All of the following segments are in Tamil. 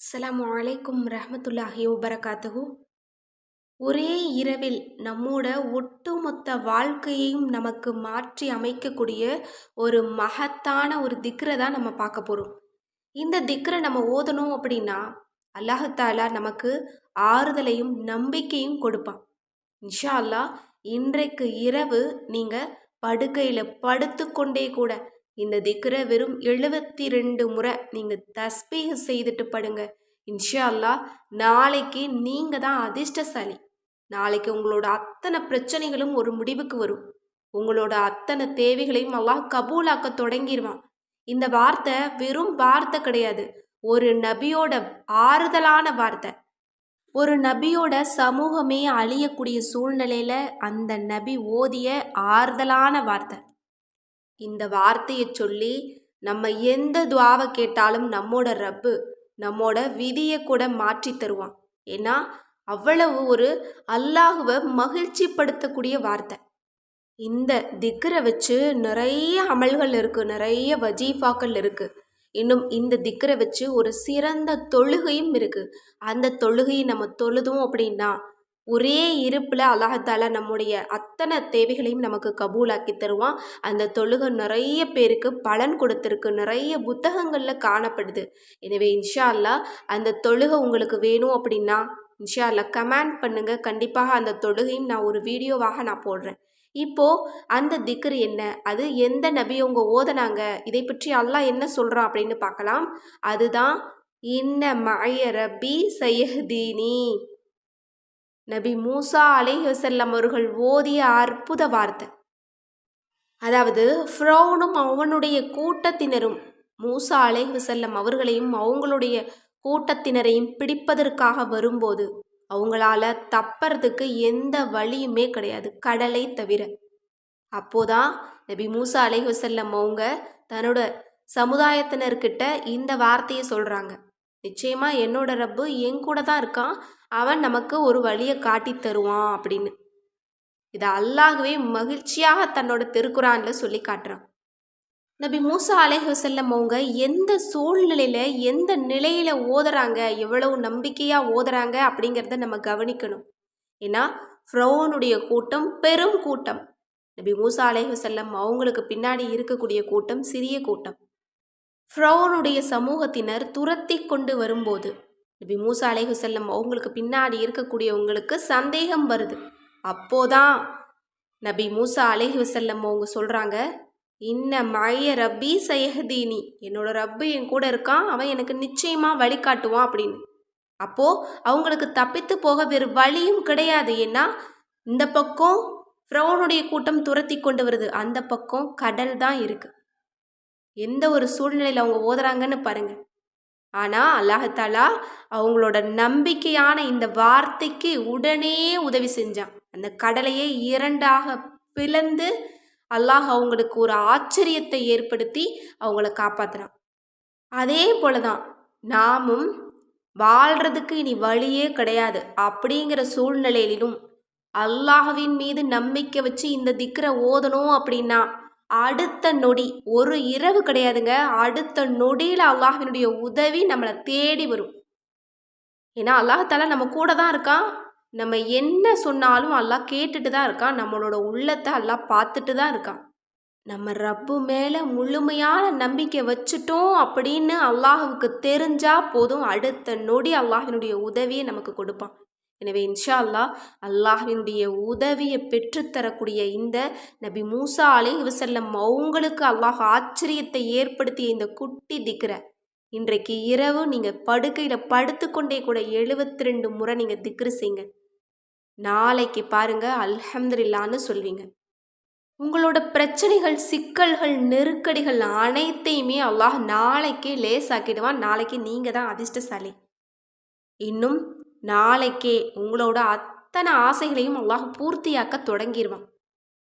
அஸ்லாம் வலைக்கும் ரஹமத்துல்லாஹி வபரகாத்துஹு. ஒரே இரவில் நம்மோட ஒட்டுமொத்த வாழ்க்கையையும் நமக்கு மாற்றி அமைக்கக்கூடிய ஒரு மகத்தான ஒரு திக்ரை தான் நம்ம பார்க்க போகிறோம் இந்த திக்ரை நம்ம ஓதணும் அப்படின்னா அல்லாஹாலா நமக்கு ஆறுதலையும் நம்பிக்கையும் கொடுப்பான். இன்ஷா அல்லாஹ் இன்றைக்கு இரவு நீங்கள் படுக்கையில் படுத்துக்கொண்டே கூட இந்த திக்ரை வெறும் எழுபத்தி ரெண்டு முறை நீங்கள் தஸ்பீக செய்துட்டு படுங்க. இன்ஷா அல்லாஹ் நாளைக்கு நீங்கள் தான் அதிர்ஷ்டசாலி. நாளைக்கு உங்களோட அத்தனை பிரச்சனைகளும் ஒரு முடிவுக்கு வரும். உங்களோட அத்தனை தேவைகளையும் அல்லாஹ் கபூலாக்க தொடங்கிடுவான் இந்த வார்த்தை வெறும் வார்த்தை கிடையாது. ஒரு நபியோட ஆறுதலான வார்த்தை. ஒரு நபியோட சமூகமே அழியக்கூடிய சூழ்நிலையில் அந்த நபி ஓதிய ஆறுதலான வார்த்தை. இந்த வார்த்தையை சொல்லி நம்ம எந்த துவாவை கேட்டாலும் நம்மோட ரப்பு நம்மோட விதியை கூட மாற்றி தருவான். ஏன்னா அவ்வளவு ஒரு அல்லாஹுவை மகிழ்ச்சிப்படுத்தக்கூடிய வார்த்தை. இந்த திக்கரை வச்சு நிறைய அமல்கள் இருக்குது நிறைய வஜீஃபாக்கள் இருக்குது இன்னும் இந்த திக்கரை வச்சு ஒரு சிறந்த தொழுகையும் இருக்குது அந்த தொழுகையை நம்ம தொழுதும் அப்படின்னா ஒரே இருப்பில் அல்லாஹால நம்முடைய அத்தனை தேவைகளையும் நமக்கு கபூலாக்கி தருவான். அந்த தொழுகை நிறைய பேருக்கு பலன் கொடுத்துருக்கு. நிறைய புத்தகங்களில் காணப்படுது. எனவே இன்ஷா அல்லா அந்த தொழுகை உங்களுக்கு வேணும் அப்படின்னா இன்ஷா அல்லா கமெண்ட் பண்ணுங்கள் கண்டிப்பாக அந்த தொழுகையும் நான் ஒரு வீடியோவாக நான் போடுறேன். இப்போது அந்த திக்ரு என்ன? அது எந்த நபி அவங்க ஓதனாங்க? இதை பற்றி அல்லாஹ் என்ன சொல்கிறான் அப்படின்னு பார்க்கலாம். அதுதான் இன்ன மய ரபி சயஹ்தீனி. நபி மூசா அலிஹசல்லம் அவர்கள் ஓதிய அற்புத வார்த்தை. அதாவது ஃப்ரௌனும் அவனுடைய கூட்டத்தினரும் மூசா அலைஹசல்லம் அவர்களையும் அவங்களுடைய கூட்டத்தினரையும் பிடிப்பதற்காக வரும்போது அவங்களால தப்பறதுக்கு எந்த வழியுமே கிடையாது கடலை தவிர. அப்போதான் நபி மூசா அலைஹசல்லம் அவங்க தன்னோட சமுதாயத்தினர்கிட்ட இந்த வார்த்தையை சொல்கிறாங்க நிச்சயமாக என்னோட ரப்பு என் கூட தான் இருக்கான். அவன் நமக்கு ஒரு வழியை காட்டி தருவான் அப்படின்னு. இதை அல்லாகவே மகிழ்ச்சியாக தன்னோட திருக்குறானில் சொல்லி காட்டுறான். நபி மூசா அலேஹசல்லம் அவங்க எந்த சூழ்நிலையில் எந்த நிலையில் ஓதுறாங்க எவ்வளவு நம்பிக்கையாக ஓதுறாங்க அப்படிங்கிறத நம்ம கவனிக்கணும். ஏன்னா ஃப்ரௌனுடைய கூட்டம் பெரும் கூட்டம். நபி மூசா அலேஹசல்லம் அவங்களுக்கு பின்னாடி இருக்கக்கூடிய கூட்டம் சிறிய கூட்டம். ஃப்ரௌனுடைய சமூகத்தினர் துரத்தி கொண்டு வரும்போது நபி மூசா அலைஹுசல்லம் அவங்களுக்கு பின்னாடி இருக்கக்கூடியவங்களுக்கு சந்தேகம் வருது. அப்போதான் நபி மூசா அலைஹுசல்லம் அவங்க சொல்கிறாங்க இன்ன மய ரப்பி சயஹதீனி. என்னோட ரப்பு என் கூட இருக்கான் அவன் எனக்கு நிச்சயமாக வழிகாட்டுவான் அப்படின்னு. அப்போது அவங்களுக்கு தப்பித்து போக வேறு வழியும் கிடையாது. ஏன்னா இந்த பக்கம் ஃப்ரௌனுடைய கூட்டம் துரத்தி கொண்டு வருது. அந்த பக்கம் கடல் தான் இருக்குது எந்த ஒரு சூழ்நிலையில் அவங்க ஓதுறாங்கன்னு பாருங்கள் ஆனால் அல்லாஹாலா அவங்களோட நம்பிக்கையான இந்த வார்த்தைக்கு உடனே உதவி செஞ்சான். அந்த கடலையே இரண்டாக பிளந்து அல்லாஹ் அவங்களுக்கு ஒரு ஆச்சரியத்தை ஏற்படுத்தி அவங்கள காப்பாற்றுறான் அதே போல தான் நாமும் வாழ்கிறதுக்கு இனி வழியே கிடையாது. அப்படிங்கிற சூழ்நிலையிலும் அல்லாஹவின் மீது நம்பிக்கை வச்சு இந்த திக்கரை ஓதணும் அப்படின்னா அடுத்த நொடி. ஒரு இரவு கிடையாதுங்க. அடுத்த நொடியில் அல்லாஹினுடைய உதவி நம்மளை தேடி வரும். ஏன்னா அல்லாஹால நம்ம கூட தான் இருக்கான். நம்ம என்ன சொன்னாலும் அல்லாஹ் கேட்டுட்டு தான் இருக்கான். நம்மளோட உள்ளத்தை அல்லாஹ் பார்த்துட்டு தான் இருக்கான். நம்ம ரப்பு மேலே முழுமையான நம்பிக்கை வச்சுட்டோம் அப்படின்னு அல்லாஹுக்கு தெரிஞ்சால் போதும். அடுத்த நொடி அல்லாஹினுடைய உதவியை நமக்கு கொடுப்பான். எனவே இன்ஷா அல்லா அல்லாஹினுடைய உதவியை பெற்றுத்தரக்கூடிய இந்த நபி மூசா அலை இவசல்லம் அவங்களுக்கு அல்லாஹ் ஆச்சரியத்தை ஏற்படுத்திய இந்த குட்டி திக்கிற இன்றைக்கு இரவு நீங்கள் படுக்கையில் படுத்துக்கொண்டே கூட எழுபத்தி ரெண்டு முறை நீங்கள் திக்ரு செய்யுங்க. நாளைக்கு பாருங்க அல்ஹம்துல்லான்னு சொல்வீங்க. உங்களோட பிரச்சனைகள் சிக்கல்கள் நெருக்கடிகள் அனைத்தையுமே அல்லாஹ் நாளைக்கே லேசாக்கிடுவான். நாளைக்கு நீங்கள் தான் அதிர்ஷ்டசாலி. இன்னும் நாளைக்கே உங்களோட அத்தனை ஆசைகளையும் அல்லாஹ் பூர்த்தியாக்க தொடங்கிடுவான்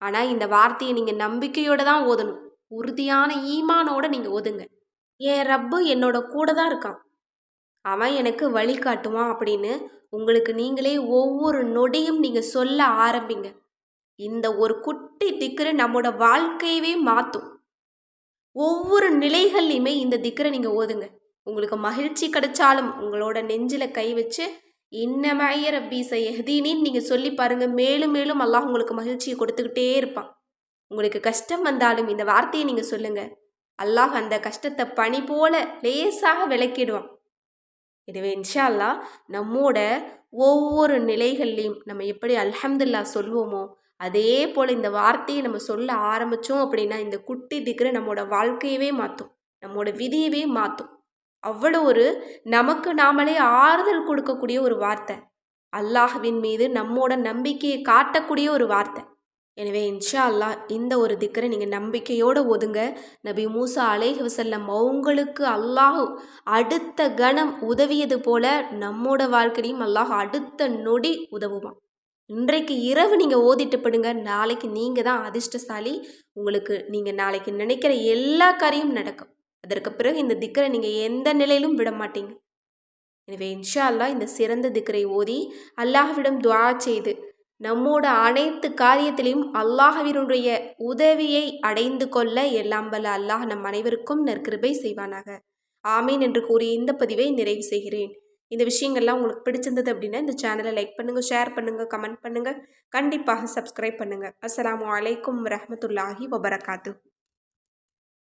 ஆனால் இந்த வார்த்தையை நீங்கள் நம்பிக்கையோடு தான் ஓதணும். உறுதியான ஈமானோட நீங்கள் ஓதுங்க. என் ரப்பு என்னோட கூட தான் இருக்கான்? அவன் எனக்கு வழிகாட்டுவான் அப்படின்னு உங்களுக்கு நீங்களே ஒவ்வொரு நொடியும் நீங்கள் சொல்ல ஆரம்பிங்க. இந்த ஒரு குட்டி திக்கரை நம்மளோட வாழ்க்கையவே மாற்றும் ஒவ்வொரு நிலைகள்லையுமே இந்த திக்கரை நீங்கள் ஓதுங்க. உங்களுக்கு மகிழ்ச்சி கிடைச்சாலும் உங்களோட நெஞ்சில் கை வச்சு இன்னமாய ரப்பி சையஹதீனின்னு நீங்கள் சொல்லி பாருங்கள் மேலும் மேலும் அல்லாஹ் உங்களுக்கு மகிழ்ச்சியை கொடுத்துக்கிட்டே இருப்பான். உங்களுக்கு கஷ்டம் வந்தாலும் இந்த வார்த்தையை நீங்கள் சொல்லுங்கள் அல்லாஹ் அந்த கஷ்டத்தை பனி போல லேசாக விளக்கிடுவான். எனவே இன்ஷா அல்லாஹ் நம்மோட ஒவ்வொரு நிலைகள்லையும் நம்ம எப்படி அல்ஹம்துல்லா சொல்வோமோ அதே போல் இந்த வார்த்தையை நம்ம சொல்ல ஆரம்பித்தோம் அப்படின்னா இந்த குட்டி திக்கிற நம்மளோட வாழ்க்கையவே மாற்றும் நம்மளோட விதியவே மாற்றும் அவ்வளோ ஒரு நமக்கு நாமளே ஆறுதல் கொடுக்கக்கூடிய ஒரு வார்த்தை. அல்லாஹ்வின் மீது நம்மோட நம்பிக்கையை காட்டக்கூடிய ஒரு வார்த்தை. எனவே இன்ஷா அல்லாஹ் இந்த ஒரு திக்கரை நீங்கள் நம்பிக்கையோடு ஒதுங்க. நபி மூசா அலேஹ் வசல்லம் அவங்களுக்கு அல்லாஹ் அடுத்த கணம் உதவியது போல நம்மோட வாழ்க்கையும் அல்லாஹ் அடுத்த நொடி உதவுவான். இன்றைக்கு இரவு நீங்கள் ஓதிட்டு படுங்க. நாளைக்கு நீங்கள் தான் அதிர்ஷ்டசாலி. உங்களுக்கு நீங்கள் நாளைக்கு நினைக்கிற எல்லா காரியம் நடக்கும். அதற்கு பிறகு இந்த திக்கரை நீங்கள் எந்த நிலையிலும் விட மாட்டீங்க. எனவே இன்ஷா அல்லாஹ் இந்த சிறந்த திக்கரை ஓதி அல்லாஹ்விடம் துவா செய்து நம்மோட அனைத்து காரியத்திலையும் அல்லாஹவினுடைய உதவியை அடைந்து கொள்ள எல்லாம் வல்ல அல்லாஹ் நம் அனைவருக்கும் நற்கிருபை செய்வானாக. ஆமீன் என்று கூறி இந்த பதிவை நிறைவு செய்கிறேன். இந்த விஷயங்கள்லாம் உங்களுக்கு பிடிச்சிருந்தது அப்படின்னா இந்த சேனலை லைக் பண்ணுங்கள் ஷேர் பண்ணுங்கள் கமெண்ட் பண்ணுங்கள் கண்டிப்பாக சப்ஸ்கிரைப் பண்ணுங்கள் அஸ்லாம் வலைக்கம் வரமத்துல்லாஹி வபரகாத்து.